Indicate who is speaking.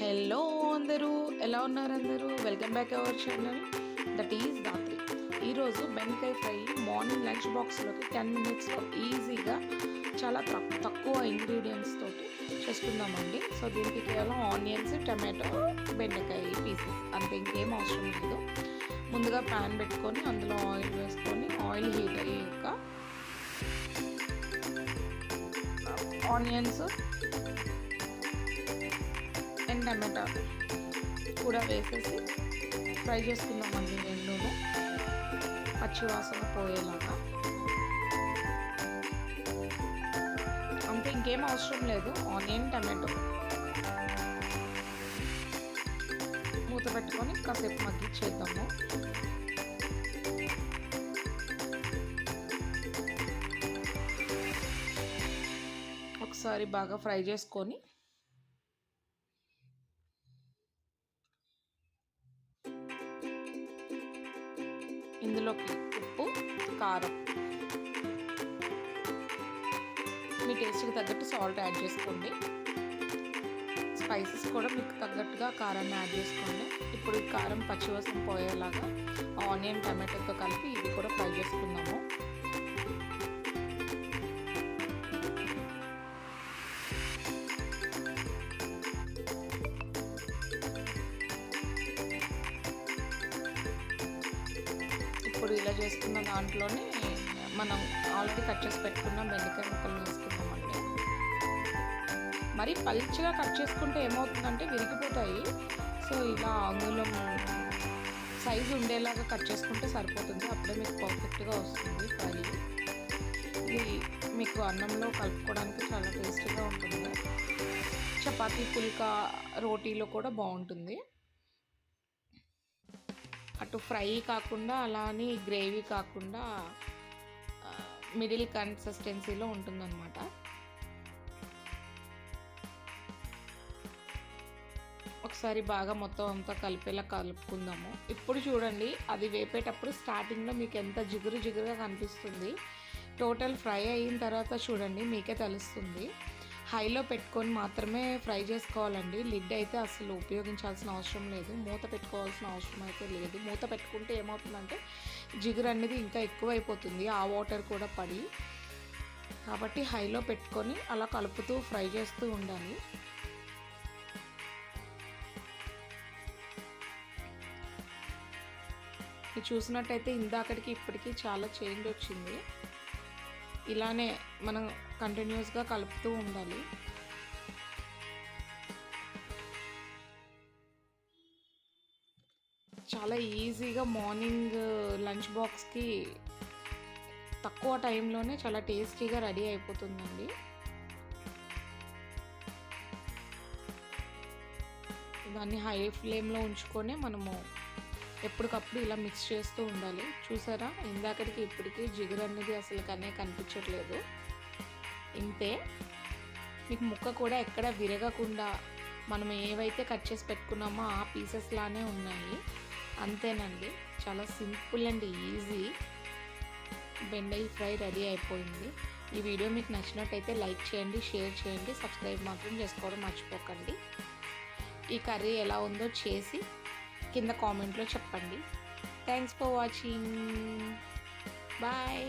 Speaker 1: Hello అందరూ ఎలా ఉన్నారు అందరూ? Welcome back our channel that is రాత్రి ఈరోజు బెండకాయ ఫ్రై మార్నింగ్ లంచ్ బాక్స్లోకి టెన్ మినిట్స్లో ఈజీగా చాలా తక్కువ ఇంగ్రీడియంట్స్ తోటి చేసుకుందామండి. సో దీనికి కేవలం ఆనియన్స్ టమాటో బెండకాయ పీసెస్ అంతే ఇంకేం అవసరం లేదు. ముందుగా ప్యాన్ పెట్టుకొని అందులో ఆయిల్ వేసుకొని ఆయిల్ హీట్ అయ్యాక ఆనియన్స్ అండ్ టమాటా కూడా వేసేసి ఫ్రై చేసుకుందామండి రెండును. పచ్చివాసన పోయేలాగా. అంతే ఇంకేం అవసరం లేదు. Onion tomato. మూత పెట్టుకొని కాసేపు మగ్గిచ్చేద్దాము ఒకసారి బాగా ఫ్రై చేసుకొని ఇందులోకి ఉప్పు కారం. మీ టేస్ట్కి తగ్గట్టు సాల్ట్ యాడ్ చేసుకోండి. స్పైసెస్ కూడా మీకు తగ్గట్టుగా కారాన్ని యాడ్ చేసుకోండి. ఇప్పుడు కారం పచ్చివాసన పోయేలాగా ఆనియన్ టమాటోతో కలిపి ఇది కూడా ఫ్రై చేసుకుందాము. కూర ఇలా చేసుకున్న దాంట్లోనే మనం ఆల్రెడీ కట్ చేసి పెట్టుకున్న బెండకాయ ముక్కలు వేసుకున్నామండి మరి పల్చగా కట్ చేసుకుంటే ఏమవుతుందంటే విరిగిపోతాయి. సో ఇలా అంగుళం సైజు ఉండేలాగా కట్ చేసుకుంటే సరిపోతుంది. అప్పుడే మీకు పర్ఫెక్ట్గా వస్తుంది ఫ్రై. ఇది మీకు అన్నంలో కలుపుకోవడానికి చాలా టేస్టీగా ఉంటుంది. చపాతీ పుల్కా రోటీలో కూడా బాగుంటుంది. అటు ఫ్రై కాకుండా అలానే గ్రేవీ కాకుండా మిడిల్ కన్సిస్టెన్సీలో ఉంటుందన్నమాట. ఒకసారి బాగా మొత్తం అంతా కలిపేలా కలుపుకుందాము. ఇప్పుడు చూడండి అది వేపేటప్పుడు స్టార్టింగ్లో మీకు ఎంత జిగురు జిగురుగా కనిపిస్తుంది. టోటల్ ఫ్రై అయిన తర్వాత చూడండి మీకే తెలుస్తుంది. హైలో పెట్టుకొని మాత్రమే ఫ్రై చేసుకోవాలండి. లిడ్ అయితే అసలు ఉపయోగించాల్సిన అవసరం లేదు. మూత పెట్టుకోవాల్సిన అవసరం అయితే లేదు. మూత పెట్టుకుంటే ఏమవుతుందంటే జిగురు అనేది ఇంకా ఎక్కువైపోతుంది. ఆ వాటర్ కూడా పడి. కాబట్టి హైలో పెట్టుకొని అలా కలుపుతూ ఫ్రై చేస్తూ ఉండాలి. ఇది చూసినట్టయితే ఇందాకటికి ఇప్పటికీ చాలా చేంజ్ వచ్చింది. ఇలానే మనం కంటిన్యూస్గా కలుపుతూ ఉండాలి. చాలా ఈజీగా మార్నింగ్ లంచ్ బాక్స్కి తక్కువ టైంలోనే చాలా టేస్టీగా రెడీ అయిపోతుందండి. దాన్ని హై ఫ్లేమ్లో ఉంచుకొని మనము ఎప్పటికప్పుడు ఇలా మిక్స్ చేస్తూ ఉండాలి. చూసారా? ఇందాకటికి ఇప్పటికీ జిగురు అనేది అసలు కనే కనిపించట్లేదు. ఇంతే. మీకు ముక్క కూడా ఎక్కడ విరగకుండా మనం ఏవైతే కట్ చేసి పెట్టుకున్నామో ఆ పీసెస్ లానే ఉన్నాయి. అంతేనండి. చాలా సింపుల్ అండ్ ఈజీ బెండై ఫ్రై రెడీ అయిపోయింది. ఈ వీడియో మీకు నచ్చినట్టయితే లైక్ చేయండి షేర్ చేయండి సబ్స్క్రైబ్ మాత్రం చేసుకోవడం మర్చిపోకండి. ఈ కర్రీ ఎలా ఉందో చేసి కింద కామెంట్లో చెప్పండి. Thanks for watching bye